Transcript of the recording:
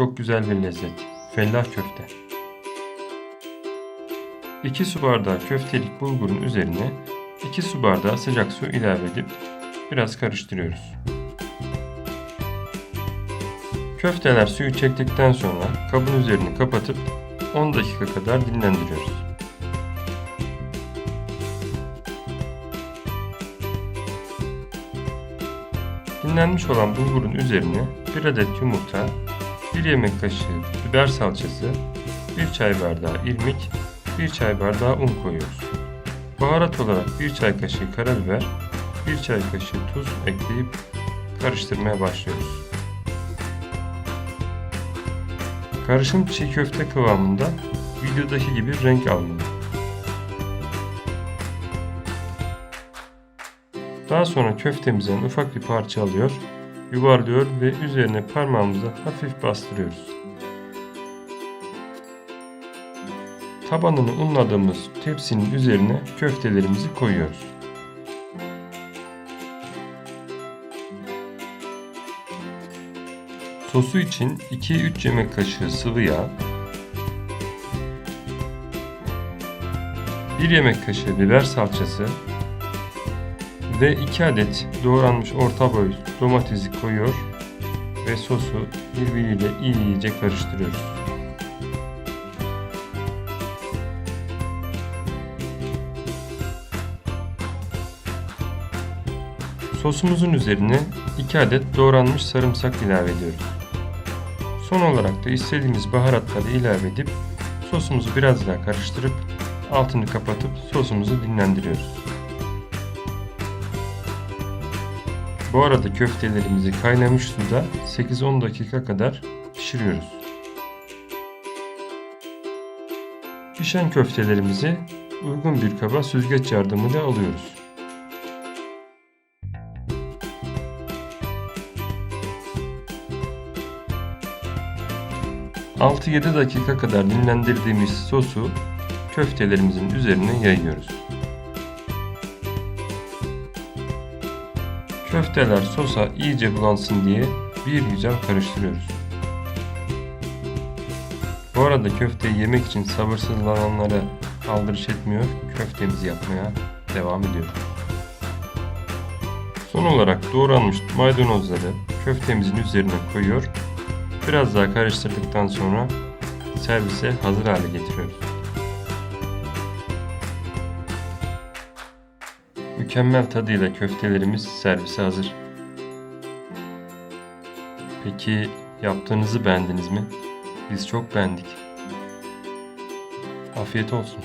Çok güzel bir lezzet. Fellah köfte. 2 su bardağı köftelik bulgurun üzerine 2 su bardağı sıcak su ilave edip biraz karıştırıyoruz. Köfteler suyu çektikten sonra kabın üzerini kapatıp 10 dakika kadar dinlendiriyoruz. Dinlenmiş olan bulgurun üzerine 1 adet yumurta, 1 yemek kaşığı biber salçası, 1 çay bardağı irmik, 1 çay bardağı un koyuyoruz. Baharat olarak 1 çay kaşığı karabiber, 1 çay kaşığı tuz ekleyip karıştırmaya başlıyoruz. Karışım çiğ köfte kıvamında videodaki gibi renk almalı. Daha sonra köftemizden ufak bir parça alıyor, yuvarlıyor ve üzerine parmağımızla hafif bastırıyoruz. Tabanını unladığımız tepsinin üzerine köftelerimizi koyuyoruz. Sosu için 2-3 yemek kaşığı sıvı yağ, 1 yemek kaşığı biber salçası ve 2 adet doğranmış orta boy domatesi koyuyor ve sosu birbiriyle iyice karıştırıyoruz. Sosumuzun üzerine 2 adet doğranmış sarımsak ilave ediyoruz. Son olarak da istediğimiz baharatları ilave edip sosumuzu biraz daha karıştırıp altını kapatıp sosumuzu dinlendiriyoruz. Bu arada köftelerimizi kaynamış suda 8-10 dakika kadar pişiriyoruz. Pişen köftelerimizi uygun bir kaba süzgeç yardımıyla alıyoruz. ...6-7 dakika kadar dinlendirdiğimiz sosu köftelerimizin üzerine yayıyoruz. Köfteler sosa iyice bulansın diye bir güzel karıştırıyoruz. Bu arada köfteyi yemek için sabırsızlananlara aldırış etmiyor, köftemizi yapmaya devam ediyor. Son olarak doğranmış maydanozları köftemizin üzerine koyuyor. Biraz daha karıştırdıktan sonra servise hazır hale getiriyoruz. Mükemmel tadıyla köftelerimiz servise hazır. Peki yaptığınızı beğendiniz mi? Biz çok beğendik. Afiyet olsun.